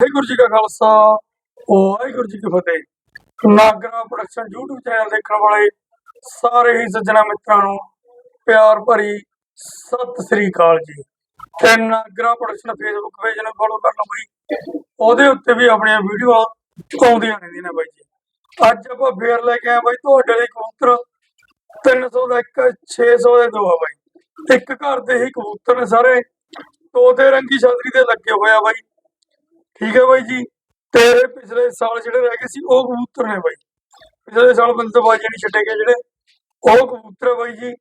ਵਾਹਿਗੁਰੂ ਜੀ ਕਾ ਖਾਲਸਾ, ਵਾਹਿਗੁਰੂ ਜੀ ਕੀ ਫਤਿਹ। Nagra production YouTube channel ਦੇਖਣ ਵਾਲੇ ਸਾਰੇ ਹੀ ਸੱਜਣਾ ਮਿੱਤਰਾਂ ਨੂੰ ਪਿਆਰ ਭਰੀ ਸਤਿ ਸ੍ਰੀ ਅਕਾਲ ਜੀ। ਤੇ ਨਾਗਰਾ ਪ੍ਰੋਡਕਸ਼ਨ ਫੇਸਬੁੱਕ ਪੇਜ ਨੂੰ ਫੋਲੋ ਕਰ ਲਓ ਬਈ। ਉਹਦੇ ਉੱਤੇ ਵੀ ਆਪਣੀਆਂ ਵੀਡੀਓ ਆਉਂਦੀਆਂ ਰਹਿੰਦੀਆਂ ਨੇ ਬਾਈ ਜੀ। ਅੱਜ ਆਪਾਂ ਫੇਰ ਲੈ ਕੇ ਆਏ ਬਾਈ ਤੁਹਾਡੇ ਲਈ ਕਬੂਤਰ। 300 ਦਾ ਇੱਕ 600 ਦੇ ਦੋ ਆ ਬਾਈ। ਇੱਕ ਘਰ ਦੇ ਹੀ ਕਬੂਤਰ ਨੇ ਸਾਰੇ। ਤੋਤੇ ਰੰਗੀ ਛਤਰੀ ਦੇ ਲੱਗੇ ਹੋਇਆ ਬਾਈ। ਠੀਕ ਹੈ ਬਾਈ ਜੀ। ਤੇ ਪਿਛਲੇ ਸਾਲ ਜਿਹੜੇ ਰਹਿ ਗਏ ਸੀ, ਉਹ ਕਬੂਤਰ ਨੇ ਬਾਈ। ਪਿਛਲੇ ਸਾਲ ਬੰਦਬਾਜੀ ਨਹੀਂ ਛੱਡੇ ਗਏ ਜਿਹੜੇ। ਉਹ ਕਬੂਤਰ ਬਾਈ ਜੀ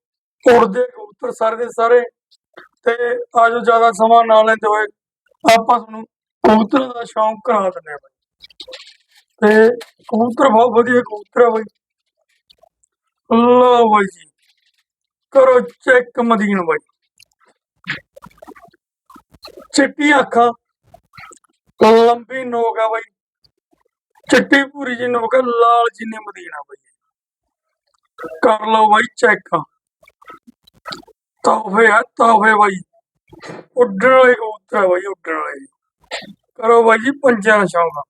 ਉੜਦੇ ਕਬੂਤਰ ਸਾਰੇ ਦੇ ਸਾਰੇ। ਤੇ ਆਜੋ ਜ਼ਿਆਦਾ ਸਮਾਂ ਨਾ ਲੈਂਦੇ ਹੋਏ, ਆਪਾਂ ਤੁਹਾਨੂੰ ਕਬੂਤਰਾਂ ਦਾ ਸ਼ੌਂਕ ਕਰਾ ਦਿੰਦੇ ਆ ਬਾਈ। ਤੇ ਕਬੂਤਰ ਬਹੁਤ ਵਧੀਆ ਕਬੂਤਰ ਆ ਬਾਈ। ਲਓ ਬਾਈ ਜੀ, ਕਰੋ ਚੈੱਕ ਮਦੀਨ ਬਾਈ। ਚਿੱਟੀ ਅੱਖਾਂ। ਲੰਬੀ ਨੋਕ ਆ ਬਾਈ। ਚਿੱਟੀ ਪੂਰੀ ਜੀ ਨੋਕ ਆ, ਲਾਲ ਜਿੰਨੀ ਮਦੀਨਾ ਬਾਈ। ਕਰ ਲਓ ਬਾਈ ਚੈੱਕ ਤੋਹਫੇ ਆ, ਤੋਹਫੇ ਬਾਈ। ਉੱਡਣ ਵਾਲੇ ਕਬੂਤਰ ਆ ਬਾਈ, ਉੱਡਣ ਵਾਲੇ। ਕਰੋ ਬਾਈ ਜੀ ਪੰਜਾਂ ਸ਼ੌਂਕ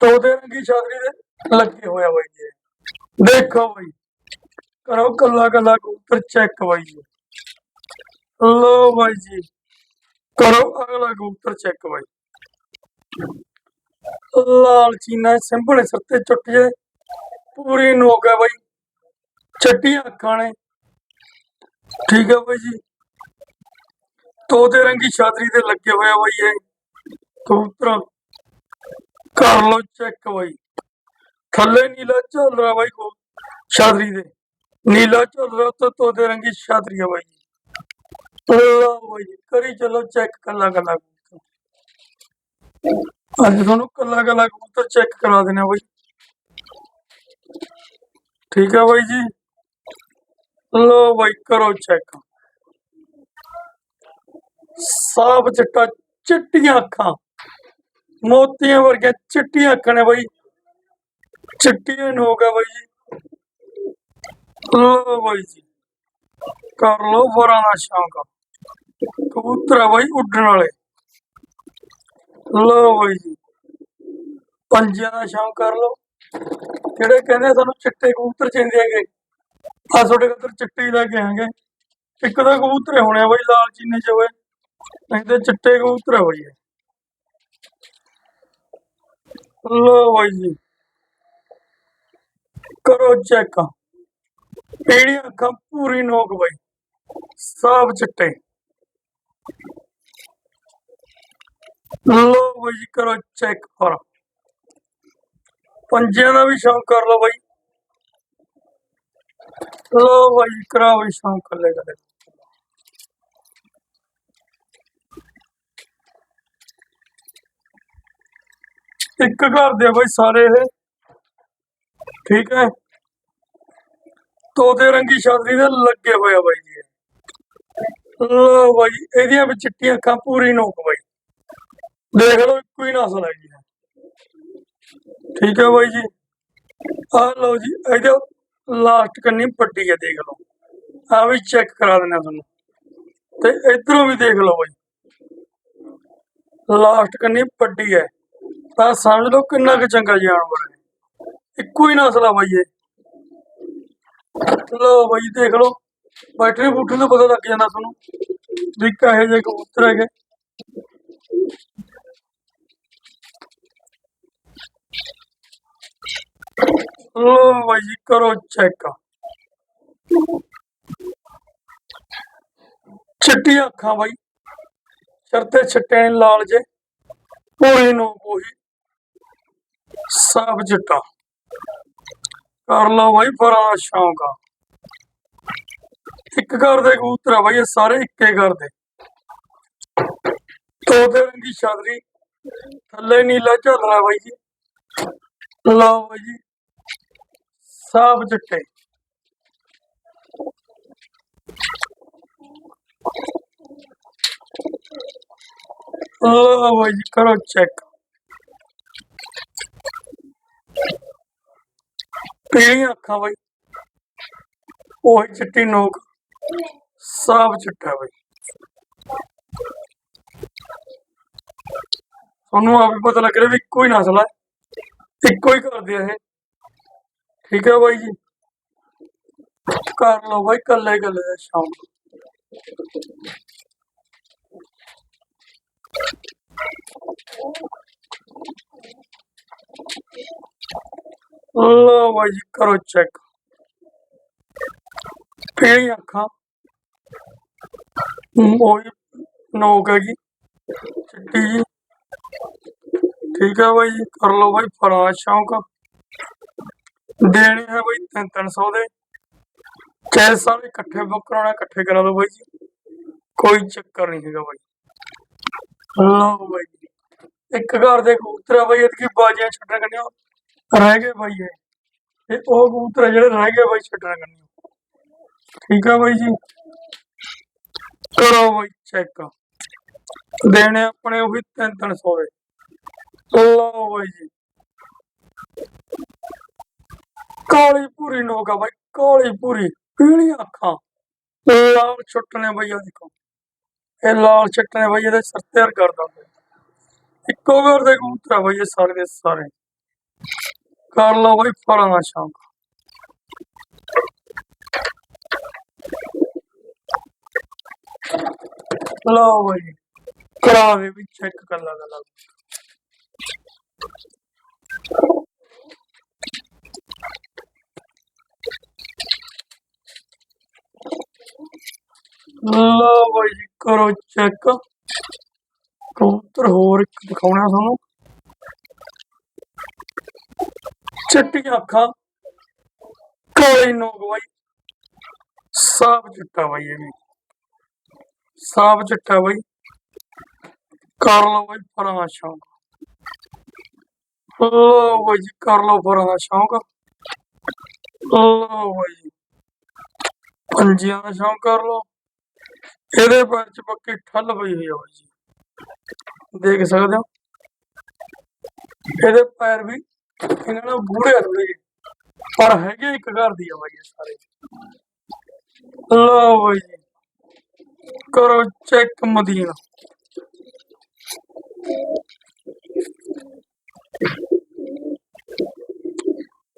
ਤੋਤੇ ਰੰਗੀ ਛਾਤਰੀ ਦੇ? ਲੱਗੇ ਹੋਇਆ ਬਾਈ ਜੀ। ਦੇਖੋ ਬਾਈ। ਕਰੋ ਕੱਲਾ ਕੱਲਾ ਕਬੂਤਰ ਚੈੱਕ ਬਾਈ ਜੀ। ਲੋ ਬਾਈ ਜੀ। ਕਰੋ ਅਗਲਾ ਕਬੂਤਰ ਚੈੱਕ ਬਾਈ। ਲਾਲ ਚੀਨਾ ਸਿੰਪਲ ਸਿਰ ਤੇ ਚੁੱਟ ਜੇ ਪੂਰੀ ਨੋਕ ਹੈ ਬਾਈ। ਚੱਟੀਆਂ ਅੱਖਾਂ ਨੇ। ਠੀਕ ਹੈ ਬਾਈ ਜੀ। ਤੋਤੇ ਰੰਗੀ ਛਾਤਰੀ ਤੇ ਲੱਗੇ ਹੋਇਆ ਬਾਈ ਇਹ। ਕਬੂਤਰ। ਕਰ ਲੋ ਚੈੱਕ ਬਾਈ। ਥੱਲੇ ਨੀਲਾ ਚੱਲ ਰਿਹਾ ਬਾਈ ਕੋ ਛਾਤਰੀ ਦੇ ਨੀਲਾ ਚੱਲ ਰਿਹਾ ਤੇ ਤੋਤੇ ਰੰਗੀ ਛਾਤਰੀ ਹੈ ਬਾਈ ਜੀ। ਬਾਈ ਜੀ, ਕਰੀ ਚਲੋ ਚੈੱਕ ਕੱਲਾ ਕੱਲਾ ਅੱਜ ਤੁਹਾਨੂੰ ਕੱਲਾ ਕੱਲਾ ਕਬੂਤਰ ਚੈੱਕ ਕਰਾ ਦੇਣਾ ਬਾਈ। ਠੀਕ ਹੈ ਬਾਈ ਜੀ? ਲੋ ਬਾਈ, ਕਰੋ ਚੈੱਕ ਸਾਫ਼ ਚਿੱਟਾ, ਚਿੱਟੀਆਂ ਅੱਖਾਂ। ਮੋਤੀਆਂ ਵਰਗੀਆਂ ਚਿੱਟੀਆਂ ਅੱਖਾਂ ਨੇ ਬਾਈ। ਚਿੱਟੀਆਂ ਹੋ ਗਿਆ ਬਾਈ ਜੀ। ਲੋ ਬਾਈ ਜੀ। ਕਰ ਲੋ ਵਰਾਂ ਦਾ। ਸ਼ੌਂਕ ਕਬੂਤਰ ਆ ਬਾਈ ਉੱਡਣ ਵਾਲੇ। ਲੋ ਬਾਈ। ਜੀ ਪੰਜਿਆਂ ਦਾ ਸ਼ੌਂਕ ਕਰ ਲੋ ਜਿਹੜੇ ਕਹਿੰਦੇ ਸਾਨੂੰ ਚਿੱਟੇ ਕਬੂਤਰ ਚਾਹੀਦੇ ਹੈਗੇ ਆ ਤੁਹਾਡੇ ਕੋਲ ਚਿੱਟੇ ਹੀ ਲੈ ਕੇ ਆਂਗੇ ਇੱਕ ਤਾਂ ਕਬੂਤਰ ਹੋਣੇ ਆ ਬਾਈ, ਲਾਲ ਚੀਨੇ ਚ ਹੋਏ। ਨਹੀਂ ਤੇ ਚਿੱਟੇ ਕਬੂਤਰ ਹੋਈ ਬਾਈ। ਲੋ ਬਾਈ ਜੀ। ਕਰੋ ਚੈੱਕ। ਪੀੜੀਆਂ ਅੱਖਾਂ ਪੂਰੀ ਨੋਕ ਬਾਈ। ਸਾਫ਼ ਚਿੱਟੇ। ਲੋ ਬਾਈ ਜੀ ਕਰੋ ਚੈੱਕ ਪਰ ਪੰਜਿਆਂ ਦਾ ਵੀ ਸ਼ੌਂਕ ਕਰ ਲਓ ਬਾਈ। ਲੋ ਬਾਈ ਕਰਾ ਬਾਈ ਵੀ ਸ਼ੌਂਕ ਕਰ ਲੈ ਕਰੇ ਇੱਕ ਘਰ ਦੇ ਬਾਈ ਸਾਰੇ ਇਹ। ਠੀਕ ਹੈ। ਤੋਤੇ ਰੰਗੀ ਛਾਤਰੀ ਦੇ ਲੱਗੇ ਹੋਇਆ ਬਾਈ ਜੀ ਇਹ। ਬਾਈ ਜੀ, ਇਹਦੀਆਂ ਵੀ ਚਿੱਟੀਆਂ ਅੱਖਾਂ ਪੂਰੀ ਨੋਕ ਬਾਈ। ਦੇਖ ਲਓ, ਇੱਕੋ ਹੀ ਨਸਲ ਹੈਗੀ ਹੈ ਠੀਕ ਹੈ ਬਾਈ ਜੀ। ਆ ਲਓ ਜੀ, ਇਹਦੇ ਲਾਸਟ ਕੰਨੀ ਪੱਟੀ ਹੈ ਦੇਖ ਲਓ। ਆ ਵੀ ਚੈੱਕ ਕਰਾ ਦਿੰਦੇ ਤੁਹਾਨੂੰ। ਤੇ ਇਧਰੋਂ ਵੀ ਦੇਖ ਲਓ ਬਾਈ। ਲਾਸਟ ਕੰਨੀ ਪੱਟੀ ਹੈ ਤਾਂ ਸਮਝ ਲਓ ਕਿੰਨਾ ਕੁ ਚੰਗਾ ਜਾਨਵਰ ਹੈ ਇੱਕੋ ਹੀ ਨਸਲ ਆ ਬਾਈ ਇਹ। ਲਓ ਬਾਈ, ਦੇਖ ਲਓ। ਬੈਠੇ ਬੂਠੇ ਤੋਂ ਪਤਾ ਲੱਗ ਜਾਂਦਾ ਤੁਹਾਨੂੰ ਵੀ ਕਹੇ ਜਿਹੇ ਕਬੂਤਰ ਹੈਗੇ। ਲਓ ਬਾਈ ਜੀ ਕਰੋ ਚੈੱਕ ਚਿੱਟੀਆਂ ਅੱਖਾਂ ਬਾਈ। ਚਰਤੇ ਛੱਟੇ ਨੇ ਲਾਲ ਜੇ। ਪੂਰੀ ਨੂੰ ਕੋਈ ਸਾਫ਼ ਚਿੱਟਾ ਕਰ ਲਓ ਬਾਈ ਫਰਾਂ ਦਾ ਸ਼ੌਂਕ ਆ। ਇੱਕ ਘਰ ਦੇ ਕਬੂਤਰ ਆ ਬਾਈ, ਇਹ ਸਾਰੇ ਇੱਕੇ ਘਰ ਦੇ। ਤੋਤੇ ਰੰਗੀ ਛਾਦਰੀ ਥੱਲੇ ਨੀਲਾ ਚੱਲ ਰਿਹਾ ਬਾਈ ਜੀ। ਲਓ ਬਾਈ ਜੀ। ਸਾਫ਼ ਚਿੱਟੇ। ਲਓ ਬਾਈ ਕਰੋ ਚੈੱਕ ਪੀਲੀਆਂ ਅੱਖਾਂ ਬਾਈ। ਉਹ ਚਿੱਟੀ ਨੋਕ। ਸਾਫ਼ ਚਿੱਟਾ ਬਾਈ। ਤੁਹਾਨੂੰ ਆਪ ਹੀ ਪਤਾ ਲੱਗ ਰਿਹਾ ਵੀ ਇੱਕੋ ਹੀ ਨਸਲ ਹੈ ਇੱਕੋ ਹੀ ਕਰਦੇ ਆ ਇਹ। ਠੀਕ ਹੈ ਬਾਈ ਜੀ ਕਰ ਲਓ ਬਾਈ ਕੱਲੇ ਕੱਲੇ ਦਾ ਸ਼ੌਂਕ ਲਓ ਬਾਈ ਜੀ ਕਰੋ ਚੈੱਕ ਪੀਲੀ ਅੱਖਾਂ ਮੋਈ ਨੋਕ ਹੈਗੀ ਚਿੱਟੀ ਜੀ ਠੀਕ ਹੈ ਬਾਈ ਜੀ ਕਰ ਲਓ ਬਾਈ ਫੜਾ ਸ਼ੌਂਕ ਦੇਣੇ ਹੈ ਬਾਈ 300 ਦੇ। ਚਾਹੇ ਸਾਰੇ ਇਕੱਠੇ ਬੁੱਕ ਕਰਾਉਣਾ, ਇਕੱਠੇ ਕਰਾ ਲਓ ਬਾਈ ਜੀ। ਕੋਈ ਚੱਕਰ ਨਹੀਂ ਹੈਗਾ ਬਾਈ। ਲਓ ਬਾਈ ਜੀ। ਇੱਕ ਘਰ ਦੇ ਕਬੂਤਰ ਆ ਬਾਈ, ਇਹਦੀ ਬਾਜੀਆਂ ਛੱਡਣ ਕੰਨਿਓ ਰਹਿ ਗਏ ਬਾਈ ਇਹ। ਇਹ ਉਹ ਕਬੂਤਰ ਜਿਹੜੇ ਰਹਿ ਗਏ ਬਾਈ, ਛੱਡਣ ਕੰਨਿਓ ਠੀਕ ਆ ਬਾਈ ਜੀ। ਕਰੋ ਬਾਈ ਚੈੱਕ ਦੇਣੇ ਆਪਣੇ ਉਹੀ 300 ਦੇ। ਲਓ ਬਾਈ ਜੀ। ਕਾਲੀ ਪੂਰੀ ਨੋਕ ਆ ਬਾਈ, ਕਾਲੀ ਪੂਰੀ ਪੀਲੀਆਂ ਅੱਖਾਂ। ਲਾਲ ਛੁੱਟਨੇ ਬਾਈ ਆ ਦੇਖੋ। ਇਹ ਲਾਲ ਛੁੱਟਨੇ ਬਾਈ, ਇਹਦੇ ਸਿਰ ਤੇ ਕਰਦਾ ਇੱਕੋ ਘਰ ਦੇ ਕਬੂਤਰ ਆ ਬਾਈ ਇਹ ਸਾਰੇ ਦੇ ਸਾਰੇ। ਕਰ ਲਓ ਬਾਈ ਫੜਨ ਦਾ ਸ਼ੌਂਕ। ਲਓ ਬਾਈ ਕਰਾ ਦੇ ਵੀ ਚੈੱਕ ਕਰ ਲਾ ਲਾ ਲਓ ਬਾਈ ਜੀ, ਕਰੋ ਚੈੱਕ ਕਬੂਤਰ ਹੋਰ ਇੱਕ ਦਿਖਾਉਣਾ ਤੁਹਾਨੂੰ। ਚਿੱਟੀਆਂ ਅੱਖਾਂ ਕਾਲੀ ਨੋਕ ਬਾਈ। ਸਾਫ਼ ਚਿੱਟਾ ਬਾਈ ਇਹ ਵੀ। ਸਾਫ਼ ਚਿੱਟਾ ਬਾਈ। ਕਰ ਲਓ ਬਾਈ ਫਰਾਂ ਦਾ ਸ਼ੌਂਕ। ਲਓ ਬਾਈ ਜੀ, ਕਰ ਲਓ ਫਰਾਂ ਦਾ ਸ਼ੌਂਕ। ਲਓ ਬਾਈ ਜੀ। ਪੰਜੀਆਂ ਦਾ ਸ਼ੌਂਕ ਕਰ ਲਓ। ਇਹਦੇ ਪੈਰ ਚ ਪੱਕੀ ਠੱਲ ਪਈ ਹੋਈ ਆ ਬਾਈ ਜੀ। ਦੇਖ ਸਕਦੇ ਹੋ? ਇਹਦੇ ਪੈਰ ਵੀ ਇਹਨਾਂ ਨਾਲ ਬੂੜੇ ਥੋੜੇ ਪਰ ਹੈਗੇ ਇੱਕ ਘਰ ਦੀ ਆ ਬਾਈ ਸਾਰੇ। ਲਓ ਬਾਈ ਜੀ। ਕਰੋ ਚੈੱਕ ਮਦੀਨਾ।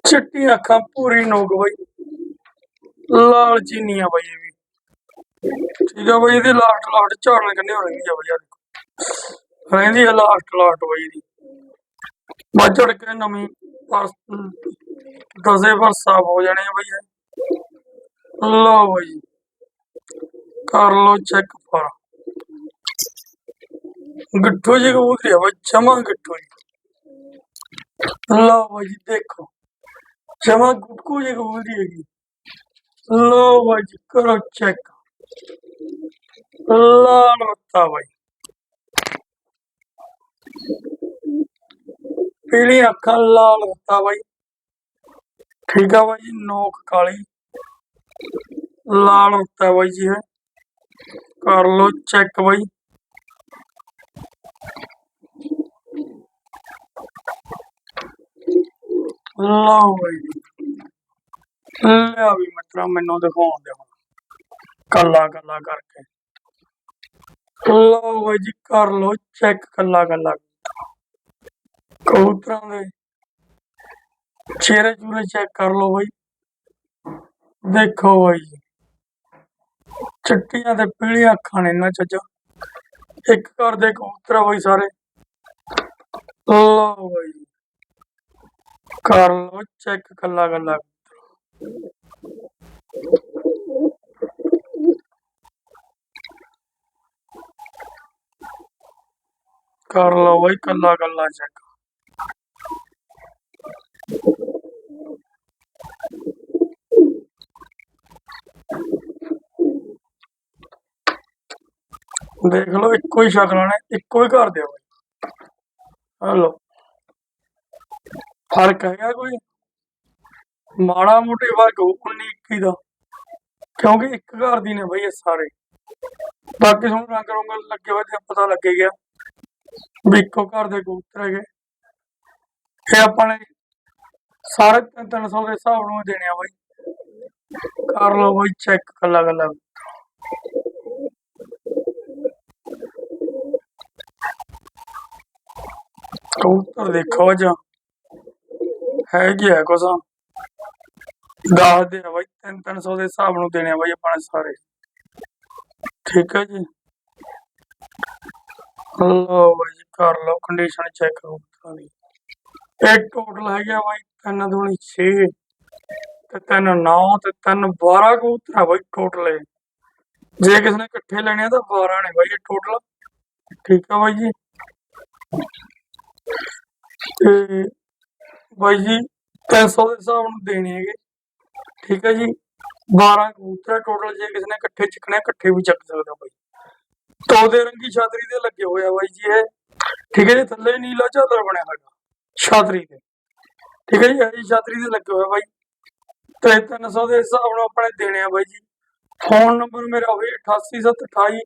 ਚਿੱਟੀ ਅੱਖਾਂ ਪੂਰੀ ਨੋਕ ਬਾਈ। ਲਾਲ ਚੀਨੀਆਂ ਬਾਈ ਇਹ ਵੀ। ਠੀਕ ਆ ਬਾਈ, ਇਹਦੇ ਲਾਸਟ ਲਾਸਟ ਝਾੜਨ ਕੰਨੇ ਹੋ ਰਹਿੰਦੀ ਆ ਬਾਈ ਦੇਖੋ। ਰਹਿੰਦੀ ਆ ਲਾਸਟ ਲਾਸਟ ਬਾਈ ਇਹਦੀ। ਬਾਜੜ ਕੇ ਨਵੀਂ ਪਰ ਦਸੇ ਪਰ ਹੋ ਜਾਣੇ ਆ ਬਾਈ ਇਹ। ਲਓ ਕਰ ਲਓ ਚੈੱਕ ਫਰ ਗਿੱਠੂ ਜੀ ਕਬੂਤਰੀ ਆ ਬਾਈ, ਜਮਾ ਗਿੱਠੂ ਜੀ। ਲਓ ਬਾਈ ਜੀ ਦੇਖੋ। ਜਮਾ ਗੁੱਟਕੂ ਜੀ ਕਬੂਤਰੀ ਹੈਗੀ। ਲਓ ਬਾਈ ਜੀ ਕਰੋ ਚੈੱਕ ਲਾਲ ਮੱਤਾ ਬਾਈ ਪੀਲੀ ਅੱਖਾਂ, ਲਾਲ ਮੱਤਾ ਬਾਈ। ਠੀਕ ਆ ਬਾਈ ਜੀ ਨੋਕ ਕਾਲੀ। ਲਾਲ ਮੱਤਾ ਬਾਈ ਜੀ, ਹੈ। ਕਰ ਲਓ ਚੈੱਕ ਬਾਈ। ਲਓ ਬਾਈ ਲਿਆ ਵੀ ਮਿੱਤਰਾ, ਮੈਨੂੰ ਦਿਖਾਉਣ ਦੇ ਕੱਲਾ ਕੱਲਾ ਕਰਕੇ। ਲਓ ਬਾਈ ਜੀ, ਕਰ ਲਓ ਚੈੱਕ ਕੱਲਾ ਕੱਲਾ ਕਬੂਤਰਾਂ ਦੇ ਚਿਹਰੇ ਚੂਰੇ ਚੈੱਕ ਕਰ ਲਓ ਬਾਈ। ਦੇਖੋ ਬਾਈ ਜੀ। ਚਿੱਟੀਆਂ ਤੇ ਪੀਲੀਆਂ ਅੱਖਾਂ ਨੇ ਇਹਨਾਂ ਚੱਜ ਇੱਕ ਘਰ ਦੇ ਕਬੂਤਰ ਆ ਬਾਈ ਸਾਰੇ। ਲਓ ਬਾਈ ਕਰ ਲਓ ਚੈੱਕ ਕੱਲਾ ਕੱਲਾ ਕਰ ਲਓ ਬਾਈ, ਕੱਲਾ ਕੱਲਾ ਚੈੱਕ ਦੇਖ ਲਓ, ਇੱਕੋ ਹੀ ਸ਼ਕਲਾਂ ਨੇ ਇੱਕੋ ਹੀ ਘਰ ਦੇ ਬਾਈ। ਹਲੋ ਫ਼ਰਕ ਹੈਗਾ ਕੋਈ? ਮਾੜਾ ਮੋਟੇ ਫ਼ਰਕ ਹੋਊ 19 21 ਦਾ। ਕਿਉਂਕਿ ਇੱਕ ਘਰ ਦੀ ਨੇ ਬਈ ਇਹ ਸਾਰੇ। ਬਾਕੀ ਤੁਹਾਨੂੰ ਰੰਗ ਰੰਗ ਲੱਗੇ ਹੋਏ ਤੇ ਪਤਾ ਲੱਗੇ ਗਿਆ। ਵੀ ਇੱਕੋ ਘਰ ਦੇ ਕਬੂਤਰ ਹੈਗੇ। ਇਹ ਆਪਾਂ ਨੇ ਸਾਰੇ 300 ਦੇ ਹਿਸਾਬ ਨੂੰ ਦੇਣੇ ਆ ਬਾਈ। ਕਰ ਲਓ ਬਾਈ ਚੈੱਕ ਕੱਲਾ ਕੱਲਾ ਕਬੂਤਰ ਦੇਖੋ ਅੱਜ ਹੈ ਕੀ ਹੈ ਕੁਛ? ਦੱਸਦੇ ਆ ਬਾਈ 3-300 ਦੇ ਹਿਸਾਬ ਨੂੰ ਦੇਣੇ ਆ ਬਾਈ ਆਪਾਂ ਸਾਰੇ। ਠੀਕ ਹੈ ਜੀ। ਲਓ ਬਾਈ ਜੀ, ਕਰ ਲਓ ਕੰਡੀਸ਼ਨ ਚੈੱਕ ਕਬੂਤਰਾਂ ਦੀ ਇਹ ਟੋਟਲ ਹੈਗਾ ਬਾਈ 3 ਦੂਣੀ 6 ਤੇ 3 9 ਤੇ 3 12 ਕਬੂਤਰ ਆ ਬਾਈ ਟੋਟਲ ਜੇ ਕਿਸੇ ਨੇ ਇਕੱਠੇ ਲੈਣੇ ਆ ਤਾਂ 12 ਨੇ ਬਾਈ ਇਹ ਟੋਟਲ ਠੀਕ ਆ ਬਾਈ ਜੀ। ਤੇ ਬਾਈ ਜੀ 300 ਦੇ ਹਿਸਾਬ ਨੂੰ ਦੇਣੇ ਹੈਗੇ। ਠੀਕ ਹੈ ਜੀ। 12 ਕਬੂਤਰ ਟੋਟਲ ਜੇ ਕਿਸੇ ਨੇ ਇਕੱਠੇ ਚੱਕਣੇ ਇਕੱਠੇ ਵੀ ਚੱਕ ਸਕਦਾ ਬਾਈ। ਤੋਦੇ ਰੰਗੀ ਛਾਤਰੀ ਦੇ ਲੱਗੇ ਹੋਇਆ ਬਾਈ ਜੀ ਇਹ। ਠੀਕ ਹੈ ਜੀ, ਥੱਲੇ ਨੀਲਾ ਝਾਲਰ ਬਣਿਆ ਹੋਇਆ ਛਾਤਰੀ ਤੇ। ਠੀਕ ਹੈ ਜੀ, ਇਹ ਛਾਤਰੀ ਦੇ ਲੱਗੇ ਹੋਇਆ ਬਾਈ। ਤੇ 300 ਦੇ ਹਿਸਾਬ ਨਾਲ ਆਪਣੇ ਦੇਣੇ ਆ ਬਾਈ ਜੀ। ਫੋਨ ਨੰਬਰ ਮੇਰਾ ਹੋਵੇ 88728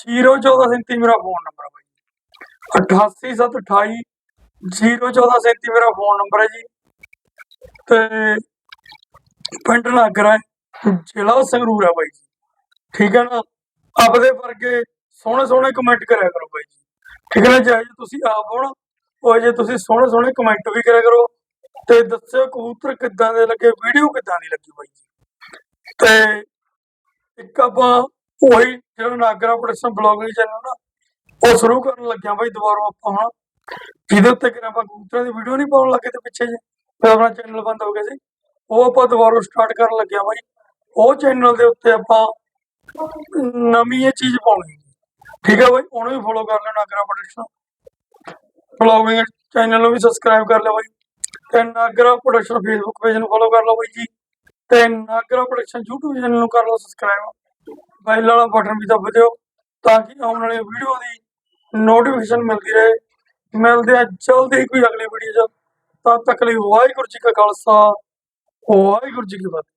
01437 ਮੇਰਾ ਫੋਨ ਨੰਬਰ ਹੈ ਬਾਈ 88728 01437 ਮੇਰਾ ਫੋਨ ਨੰਬਰ ਹੈ ਜੀ। ਤੇ ਪਿੰਡ ਨਾਗਰਾ, ਜ਼ਿਲ੍ਹਾ ਸੰਗਰੂਰ ਹੈ ਬਾਈ ਜੀ। ਠੀਕ ਹੈ ਨਾ? ਆਪਦੇ ਵਰਗੇ ਸੋਹਣੇ ਸੋਹਣੇ ਕਮੈਂਟ ਕਰਿਆ ਕਰੋ ਬਾਈ ਜੀ। ਠੀਕ ਹੈ ਨਾ? ਜੇ ਤੁਸੀਂ ਆਪ ਹੋਣ ਉਹ ਜੇ ਤੁਸੀਂ ਸੋਹਣੇ ਸੋਹਣੇ ਕਮੈਂਟ ਵੀ ਕਰਿਆ ਕਰੋ ਤੇ ਦੱਸਿਓ ਕਬੂਤਰ ਕਿੱਦਾਂ ਦੇ ਲੱਗੇ ਵੀਡੀਓ ਕਿੱਦਾਂ ਦੀ ਲੱਗੀ ਬਾਈ ਜੀ। ਤੇ ਇੱਕ ਆਪਾਂ ਉਹੀ ਜਿਹੜਾ ਨਾਗਰਾ ਪ੍ਰੋਡਕਸ਼ਨ ਬਲੌਗਿੰਗ ਚੈਨਲ ਨਾ, ਉਹ ਸ਼ੁਰੂ ਕਰਨ ਲੱਗਿਆ ਬਾਈ ਦੁਬਾਰਾ ਆਪਾਂ ਹੁਣ। ਜਿਹਦੇ ਉੱਤੇ ਕਿ ਆਪਾਂ ਕਬੂਤਰਾਂ ਦੀ ਵੀਡੀਓ ਨਹੀਂ ਪਾਉਣ ਲੱਗੇ ਤੇ ਪਿੱਛੇ ਜੇ, ਫਿਰ ਆਪਣਾ ਚੈਨਲ ਬੰਦ ਹੋ ਗਿਆ ਸੀ। ਉਹ ਆਪਾਂ ਦੁਬਾਰਾ ਸਟਾਰਟ ਕਰਨ ਲੱਗਿਆ ਬਾਈ। ਉਹ ਚੈਨਲ ਦੇ ਉੱਤੇ ਆਪਾਂ ਨਵੀਂ ਇਹ ਚੀਜ਼ ਪਾਉਣੀ ਹੈ। ਠੀਕ ਹੈ ਬਾਈ, ਉਹਨੂੰ ਵੀ ਫੋਲੋ ਕਰ ਲੈਣਾ ਨਾਗਰਾ ਪ੍ਰੋਡਕਸ਼ਨ ਬਲੌਗਿੰਗ ਚੈਨਲ ਨੂੰ ਵੀ ਸਬਸਕ੍ਰਾਈਬ ਕਰ ਲਓ ਬਾਈ। ਤੇ ਨਾਗਰਾ ਪ੍ਰੋਡਕਸ਼ਨ ਫੇਸਬੁੱਕ ਪੇਜ ਨੂੰ ਫੋਲੋ ਕਰ ਲਓ ਬਾਈ ਜੀ। ਤੇ ਨਾਗਰਾ ਪ੍ਰੋਡਕਸ਼ਨ YouTube ਚੈਨਲ ਨੂੰ ਕਰ ਲਓ ਸਬਸਕ੍ਰਾਈਬ ਬੈਲ ਵਾਲਾ ਬਟਨ ਵੀ ਦਬਾ ਦਿਓ, ਤਾਂ ਕਿ ਆਉਣ ਵਾਲੀ ਵੀਡੀਓ ਦੀ ਨੋਟੀਫਿਕੇਸ਼ਨ ਮਿਲਦੀ ਰਹੇ। ਮਿਲਦੇ ਆ ਜਲਦੀ ਹੀ ਕੋਈ ਅਗਲੀ ਵੀਡੀਓ 'ਚ। ਤਦ ਤੱਕ ਲਈ ਵਾਹਿਗੁਰੂ ਜੀ ਕਾ ਖਾਲਸਾ, ਵਾਹਿਗੁਰੂ ਜੀ ਕੀ ਫਤਿਹ।